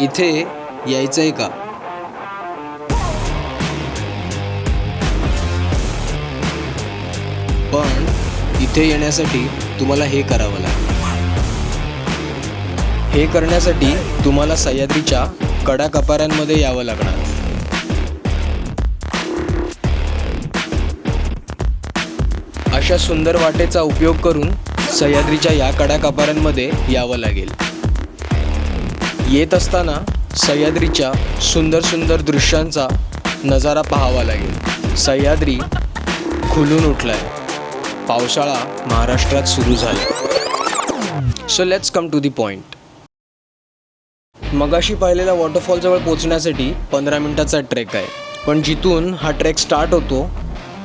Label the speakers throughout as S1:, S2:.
S1: इथे यायचं आहे का? पण इथे येण्यासाठी तुम्हाला हे करावं लागेल. हे करण्यासाठी तुम्हाला सह्याद्रीच्या कडा कपाऱ्यांमध्ये यावं लागणार. अशा सुंदर वाटेचा उपयोग करून सह्याद्रीच्या या कडा कपाऱ्यांमध्ये यावं लागेल. येत असताना सह्याद्रीच्या सुंदर सुंदर दृश्यांचा नजारा पाहावा लागेल. सह्याद्री खुलून उठलाय. पावसाळा महाराष्ट्रात सुरू झाला. So let's come to the point मगाशी पाहिलेल्या वॉटरफॉलजवळ पोचण्यासाठी पंधरा मिनटाचा ट्रेक आहे. पण जिथून हा ट्रेक स्टार्ट होतो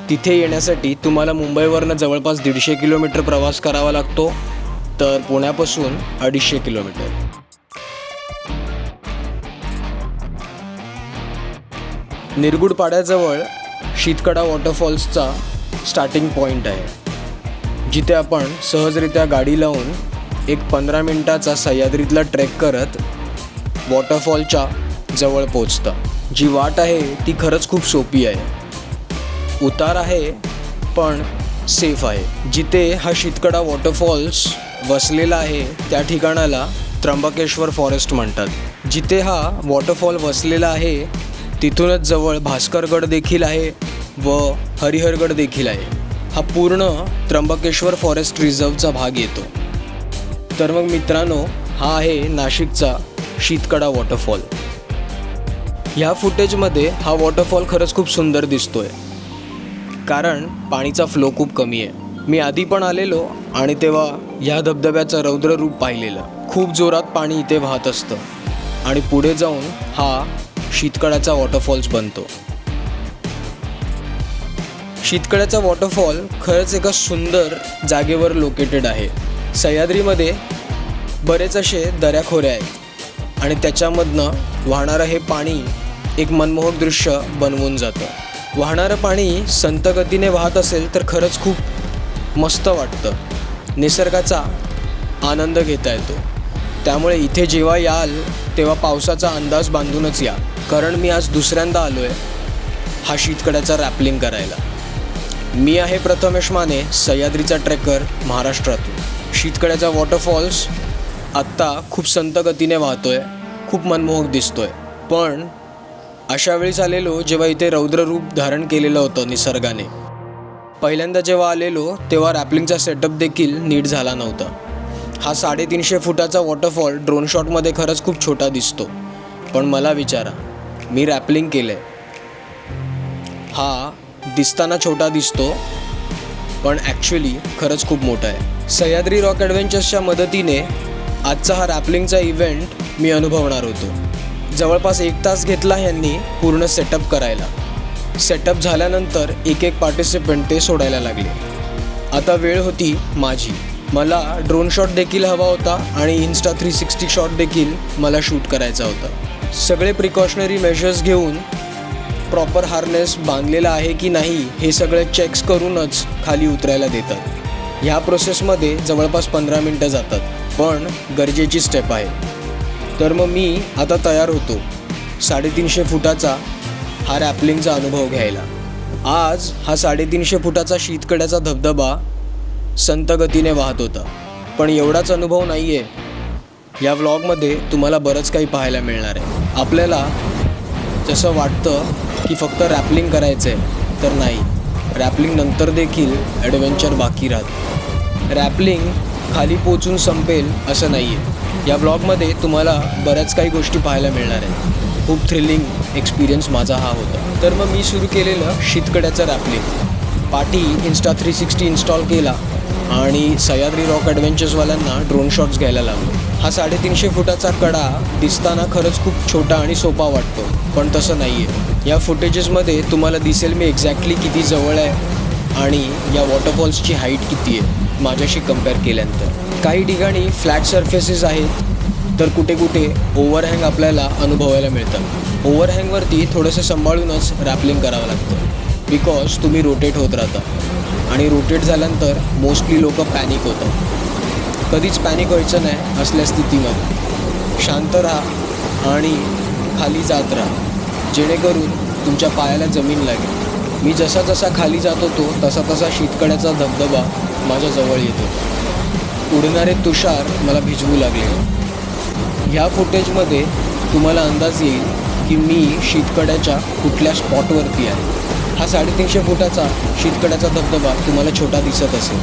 S1: तिथे येण्यासाठी तुम्हाला मुंबईवरनं जवळपास दीडशे किलोमीटर प्रवास करावा लागतो. तर पुण्यापासून अडीचशे किलोमीटर. निरगुडपाड्याजवळ शीतकडा वॉटरफॉल्सचा स्टार्टिंग पॉईंट आहे. जिथे आपण सहजरित्या गाडी लावून एक पंधरा मिनटाचा सह्याद्रीतला ट्रेक करत वॉटरफॉलच्या जवळ पोचतं जी वाट आहे ती खरंच खूप सोपी आहे. उतार आहे पण सेफ आहे. जिथे हा शीतकडा वॉटरफॉल्स वसलेला आहे त्या ठिकाणाला त्र्यंबकेश्वर फॉरेस्ट म्हणतात. जिथे हा वॉटरफॉल वसलेला आहे तिथूनच जवळ भास्करगड देखील आहे व हरिहरगड देखील आहे. हा पूर्ण त्र्यंबकेश्वर फॉरेस्ट रिझर्वचा भाग येतो. तर मग मित्रांनो हा आहे नाशिकचा शीतकडा वॉटरफॉल. ह्या फुटेजमध्ये हा वॉटरफॉल खरंच खूप सुंदर दिसतोय. कारण पाणीचा फ्लो खूप कमी आहे. मी आधी पण आलेलो आणि तेव्हा ह्या धबधब्याचं रौद्र रूप पाहिलेलं. खूप जोरात पाणी इथे वाहत असतं. आणि पुढे जाऊन हा शीतकळ्याचा वॉटरफॉल्स बनतो. शीतकळ्याचा वॉटरफॉल खरंच एका सुंदर जागेवर लोकेटेड आहे. सह्याद्रीमध्ये बरेच असे दऱ्याखोऱ्या आहेत आणि त्याच्यामधनं वाहणारं हे पाणी एक मनमोहक दृश्य बनवून जातं. वाहणारं पाणी संत गतीने वाहत असेल तर खरंच खूप मस्त वाटतं. निसर्गाचा आनंद घेता येतो. त्यामुळे इथे जेव्हा याल तेव्हा पावसाचा अंदाज बांधूनच या. कारण मी आज दुसऱ्यांदा आलो आहे हा शीतकड्याचा रॅपलिंग करायला. मी आहे प्रथमेश माने सह्याद्रीचा ट्रेकर महाराष्ट्रातून. शीतकड्याचा वॉटरफॉल्स आत्ता खूप संत गतीने वाहतोय खूप मनमोहक दिसतोय. पण अशा वेळी आलेलो जेव्हा इथे रौद्र रूप धारण केलेलं होतं निसर्गाने. पहिल्यांदा जेव्हा आलेलो तेव्हा रॅपलिंगचा सेटअप देखील नीट झाला नव्हता. हा साडेतीनशे फुटाचा वॉटरफॉल ड्रोन शॉटमध्ये खरंच खूप छोटा दिसतो. पण मला विचारा मी रॅपलिंग केलं आहे हा दिसताना छोटा दिसतो पण ॲक्च्युली खरंच खूप मोठा आहे. सह्याद्री रॉक ॲडव्हेंचर्सच्या मदतीने आजचा हा रॅपलिंगचा इव्हेंट मी अनुभवणार होतो. जवळपास एक तास घेतला ह्यांनी पूर्ण सेटअप करायला. सेटअप झाल्यानंतर एक एक पार्टिसिपंट ते सोडायला लागले. आता वेळ होती माझी. मला ड्रोन शॉट देखील हवा होता आणि इन्स्टा थ्री सिक्स्टी शॉट देखील मला शूट करायचा होता. सगळे प्रिकॉशनरी मेजर्स घेऊन प्रॉपर हार्नेस बांधलेला आहे की नाही हे सगळे चेक्स करूनच खाली उतरायला देतात. ह्या प्रोसेसमध्ये जवळपास पंधरा मिनटं जातात पण गरजेची स्टेप आहे. तर मग मी आता तयार होतो साडेतीनशे फुटाचा हा रॅपलिंगचा अनुभव घ्यायला. आज हा साडेतीनशे फुटाचा शीतकड्याचा धबधबा संतगतीने वाहत होता. पण एवढाच अनुभव नाही आहे या व्लॉगमध्ये तुम्हाला बरंच काही पाहायला मिळणार आहे. आपल्याला जसं वाटतं की फक्त रॅपलिंग करायचं आहे तर नाही. रॅपलिंग नंतर देखील ॲडव्हेंचर बाकी राहतं. रॅपलिंग खाली पोचून संपेल असं नाही आहे या ब्लॉगमध्ये तुम्हाला बऱ्याच काही गोष्टी पाहायला मिळणार आहेत. खूप थ्रिलिंग एक्सपिरियन्स माझा हा होता. तर मग मी सुरू केलेलं शीतकड्याचं रॅपलिंग पाठी इन्स्टा थ्री सिक्स्टी इन्स्टॉल केला आणि सह्याद्री रॉक ॲडव्हेंचर्सवाल्यांना ड्रोन शॉट्स घ्यायला लागलो हा साडेतीनशे फुटाचा कडा दिसताना खरंच खूप छोटा आणि सोपा वाटतो पण तसं नाही आहे या फुटेजेसमध्ये तुम्हाला दिसेल मी एक्झॅक्टली किती जवळ आहे आणि या वॉटरफॉल्सची हाईट किती आहे माझ्याशी कंपेअर केल्यानंतर. काही ठिकाणी फ्लॅट सर्फेसेस आहेत तर कुठे कुठे ओव्हरहँग आपल्याला अनुभवायला मिळतं ओव्हरहँगवरती थोडंसं सांभाळूनच रॅपलिंग करावं लागतं बिकॉज तुम्ही रोटेट होत राहता. आणि रोटेट झाल्यानंतर मोस्टली लोक पॅनिक होतात. कधीच पॅनिक व्हायचं नाही असल्या स्थितीमध्ये. शांत राहा आणि खाली जात राहा. जेणेकरून तुमच्या पायाला जमीन लागेल. मी जसा जसा खाली जात होतो तसा तसा शीतकड्याचा धबधबा माझ्याजवळ येतो. उडणारे तुषार मला भिजवू लागले. ह्या फुटेजमध्ये तुम्हाला अंदाज येईल की मी शीतकड्याच्या कुठल्या स्पॉटवरती आहे. हा साडेतीनशे फुटाचा शीतकड्याचा धबधबा तुम्हाला छोटा दिसत असेल.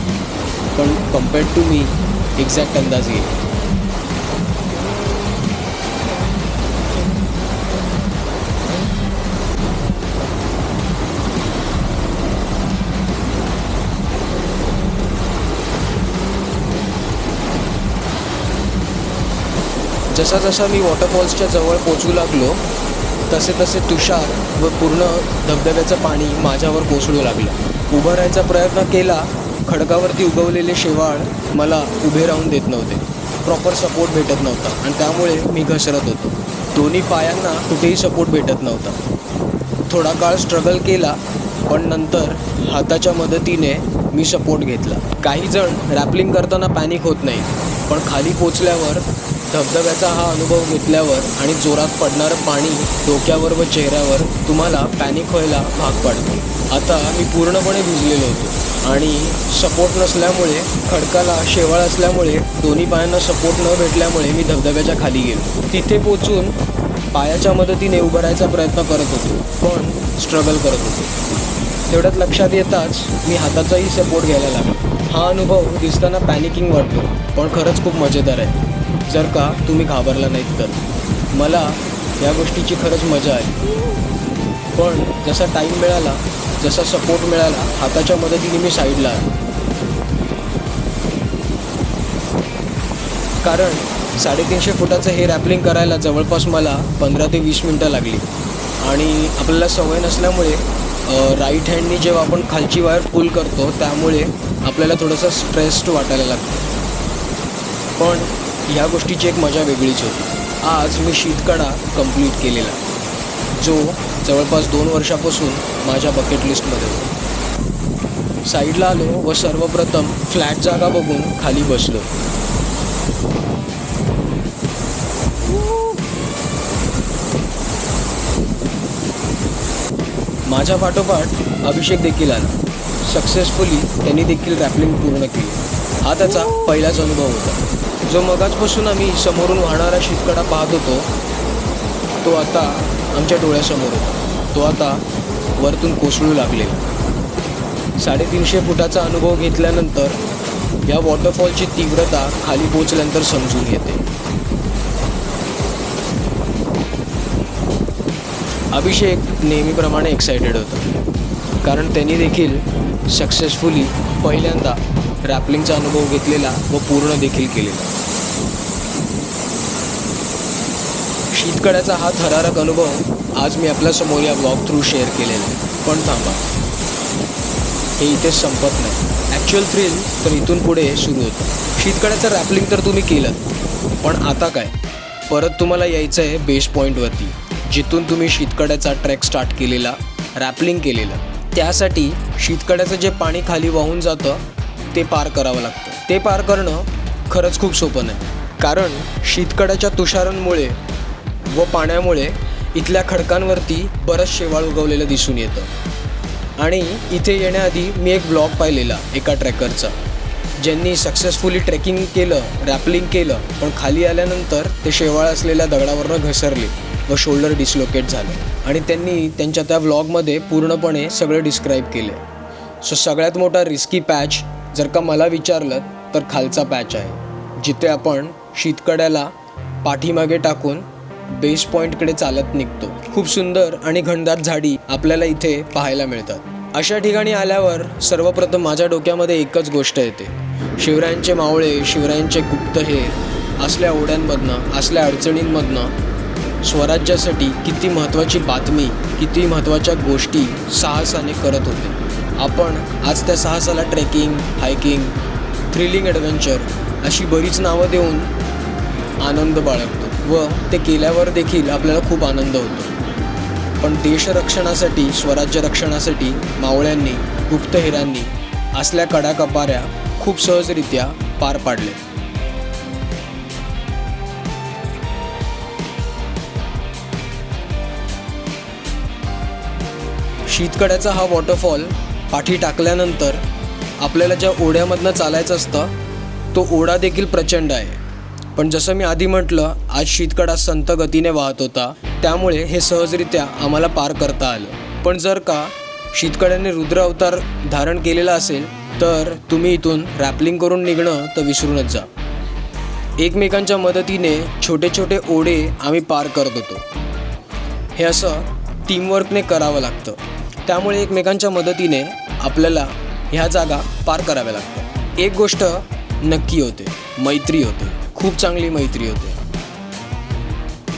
S1: पण कम्पेअर्ड टू मी एक्झॅक्ट अंदाज. येईल जसा जसा मी वॉटरफॉल्सच्या जवळ पोचू लागलो तसे तसे तुषार व पूर्ण धबधब्याचं पाणी माझ्यावर कोसळू लागलं. उभं राहायचा प्रयत्न केला खडकावरती उगवलेले शेवाळ मला उभे राहून देत नव्हते. प्रॉपर सपोर्ट भेटत नव्हता आणि त्यामुळे मी घसरत होतो. दोन्ही पायांना कुठेही सपोर्ट भेटत नव्हता. थोडा काळ स्ट्रगल केला पण नंतर हाताच्या मदतीने मी सपोर्ट घेतला. काही जण रॅपलिंग करताना पॅनिक होत नाही पण खाली पोचल्यावर धबधब्याचा हा अनुभव घेतल्यावर आणि जोरात पडणारं पाणी डोक्यावर व चेहऱ्यावर तुम्हाला पॅनिक व्हायला भाग पाडतो. आता मी पूर्णपणे भिजलेलो होतो आणि सपोर्ट नसल्यामुळे खडकाला शेवाळ असल्यामुळे दोन्ही पायांना सपोर्ट न भेटल्यामुळे मी धबधब्याच्या खाली गेलो. तिथे पोचून पायाच्या मदतीने उभं राहायचा प्रयत्न करत होतो पण स्ट्रगल करत होतो. तेवढ्यात लक्षात येताच मी हाताचाही सपोर्ट घ्यायला लागलो. हा अनुभव दिसताना पॅनिकिंग वाटतो पण खरंच खूप मजेदार आहे. जर का तुम्ही घाबरला नाहीत तर. मला या गोष्टीची खरंच मजा आहे. पण जसा टाईम मिळाला जसा सपोर्ट मिळाला हाताच्या मदतीने मी साईडला आलो. कारण साडेतीनशे फुटाचं हे रॅपलिंग करायला जवळपास मला पंधरा ते वीस मिनटं लागली. आणि आपल्याला सवय नसल्यामुळे राईट हँडनी जेव्हा आपण खालची वायर पुल करतो त्यामुळे आपल्याला थोडंसं स्ट्रेस्ड वाटायला लागतं. पण ह्या गोष्टीची एक मजा वेगळीच होती. आज मी शीतकडा कंप्लीट केलेला. जो जवळपास दोन वर्षापासून माझ्या बकेट लिस्टमध्ये होता. साईडला आलो व सर्वप्रथम फ्लॅट जागा बघून खाली बसलो. माझ्या पाठोपाठ अभिषेक देखील आला. सक्सेसफुली त्यांनी देखील रॅपलिंग पूर्ण केली. हा त्याचा पहिलाच अनुभव होता. जो मगाचपासून आम्ही समोरून वाहणारा शीतकडा पाहत होतो तो आता आमच्या डोळ्यासमोर होता. तो आता वरतून कोसळू लागलेला. साडेतीनशे फुटाचा अनुभव घेतल्यानंतर या वॉटरफॉलची तीव्रता खाली पोचल्यानंतर समजून येते. अभिषेक नेहमीप्रमाणे एक्सायटेड होता. कारण त्यांनी देखील सक्सेसफुली पहिल्यांदा रॅपलिंगचा अनुभव घेतलेला व पूर्ण देखील केलेला. शीतकड्याचा हा थरारक अनुभव आज मी आपल्यासमोर या ब्लॉग थ्रू शेअर केलेला आहे. पण थांबा. हे इथेच संपत नाही. ॲक्च्युअल थ्रिल तर इथून पुढे सुरू होतं. शीतकड्याचं रॅपलिंग तर तुम्ही केलं. पण आता काय? परत तुम्हाला यायचं आहे बेस पॉईंटवरती जिथून तुम्ही शीतकड्याचा ट्रॅक स्टार्ट केलेला रॅपलिंग केलेलं. त्यासाठी शीतकड्याचं जे पाणी खाली वाहून जातं ते पार करावं लागतं. ते पार करणं खरंच खूप सोपं नाही. कारण शीतकड्याच्या तुषारांमुळे व पाण्यामुळे इथल्या खडकांवरती बरंच शेवाळ उगवलेलं दिसून येतं. आणि इथे येण्याआधी मी एक ब्लॉग पाहिलेला एका ट्रेकरचा. ज्यांनी सक्सेसफुली ट्रेकिंग केलं रॅपलिंग केलं पण खाली आल्यानंतर ते शेवाळ असलेल्या दगडावरनं घसरले व शोल्डर डिस्लोकेट झालं. आणि त्यांनी त्यांच्या त्या व्लॉगमध्ये पूर्णपणे सगळं डिस्क्राईब केले. सो सगळ्यात मोठा रिस्की पॅच जर का मला विचारलं तर खालचा पॅच आहे जिथे आपण शीतकड्याला पाठीमागे टाकून बेस पॉईंटकडे चालत निघतो. खूप सुंदर आणि घनदाट झाडी आपल्याला इथे पाहायला मिळतात. अशा ठिकाणी आल्यावर सर्वप्रथम माझ्या डोक्यामध्ये एकच गोष्ट येते. शिवरायांचे मावळे शिवरायांचे गुप्तहेर असल्या ओढ्यांमधनं असल्या अडचणींमधनं स्वराज्यासाठी किती महत्त्वाची बातमी किती महत्त्वाच्या गोष्टी साहसाने करत होते. आपण आज त्या साहसाला ट्रेकिंग हायकिंग थ्रिलिंग ॲडव्हेंचर अशी बरीच नावं देऊन आनंद बाळगतो व ते केल्यावर देखील आपल्याला खूप आनंद होतो. पण देशरक्षणासाठी स्वराज्य रक्षणासाठी मावळ्यांनी गुप्तहेरांनी असल्या कडाकपाऱ्या खूप सहजरित्या पार पाडले शीतकड्याचा हा वॉटरफॉल पाठी टाकल्यानंतर आपल्याला ज्या ओढ्यामधनं चालायचं असतं तो ओढा देखील प्रचंड आहे. पण जसं मी आधी म्हटलं आज शीतकडा संत गतीने वाहत होता त्यामुळे हे सहजरित्या आम्हाला पार करता आलं. पण जर का शीतकड्याने रुद्र अवतार धारण केलेला असेल तर तुम्ही इथून रॅपलिंग करून निघणं तर विसरूनच जा. एकमेकांच्या मदतीने छोटे छोटे ओढे आम्ही पार करत होतो. हे असं टीमवर्कने करावं लागतं. त्यामुळे एकमेकांच्या मदतीने आपल्याला ह्या जागा पार कराव्या लागतात. एक गोष्ट नक्की होते मैत्री होते खूप चांगली मैत्री होते.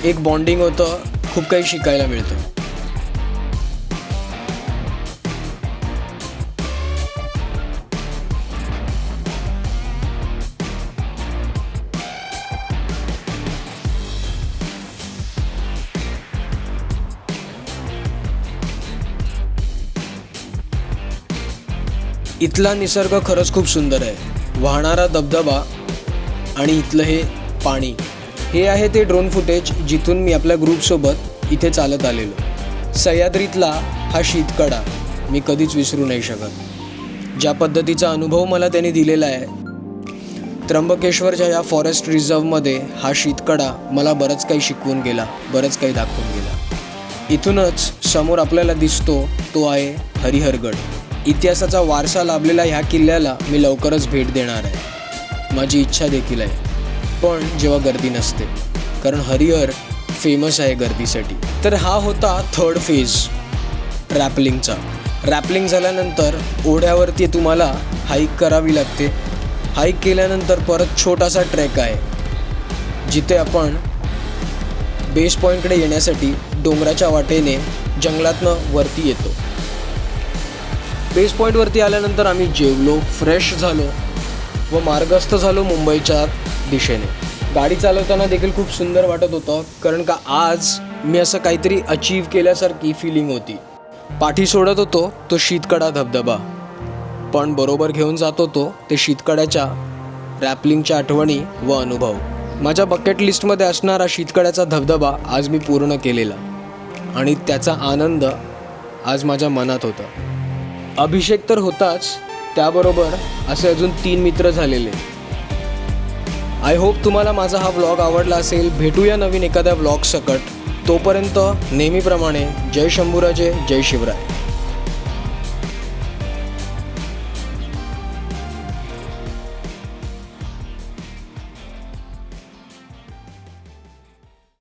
S1: एक बॉन्डिंग होतं खूप काही शिकायला मिळतं. इथला निसर्ग खरंच खूप सुंदर आहे. वाहणारा धबधबा आणि इथलं हे पाणी. हे आहे ते ड्रोन फुटेज जिथून मी आपल्या ग्रुपसोबत इथे चालत आलेलो. सह्याद्रीतला हा शीतकडा. मी कधीच विसरू नाही शकत. ज्या पद्धतीचा अनुभव मला त्यांनी दिलेला आहे त्र्यंबकेश्वरच्या या फॉरेस्ट रिझर्वमध्ये हा शीतकडा मला बरंच काही शिकवून गेला बरंच काही दाखवून गेला. इथूनच समोर आपल्याला दिसतो तो आहे हरिहरगड. इतिहासाचा वारसा लाभलेला ह्या किल्ल्याला मी लवकरच भेट देणार आहे. माझी इच्छा देखील आहे. पण जेव्हा गर्दी नसते कारण हरिहर फेमस आहे गर्दीसाठी. तर हा होता थर्ड फेज रॅपलिंगचा रॅपलिंग झाल्यानंतर ओढ्यावरती तुम्हाला हाईक करावी लागते. हाईक केल्यानंतर परत छोटासा ट्रेक आहे जिथे आपण बेस पॉईंटकडे येण्यासाठी डोंगराच्या वाटेने जंगलातनं वरती येतो. बेस पॉईंटवरती आल्यानंतर आम्ही जेवलो फ्रेश झालो व मार्गस्थ झालो मुंबईच्या दिशेने. गाडी चालवताना देखील खूप सुंदर वाटत होतं कारण का आज मी असं काहीतरी अचीव केल्यासारखी फिलिंग होती. पाठी सोडत होतो तो शीतकडा धबधबा. पण बरोबर घेऊन जात होतो ते शीतकड्याच्या रॅपलिंगच्या आठवणी व अनुभव. माझ्या बकेट लिस्टमध्ये असणारा शीतकड्याचा धबधबा आज मी पूर्ण केलेला. आणि त्याचा आनंद आज माझ्या मनात होता. अभिषेक तर होताच त्याबरोबर असे अजून तीन मित्र झालेले. आय होप तुम्हाला माझा हा व्लॉग आवडला असेल. भेटूया नवीन एखाद्या व्लॉग सकट. तोपर्यंत नेहमीप्रमाणे जय शंभूराजे जय शिवराय.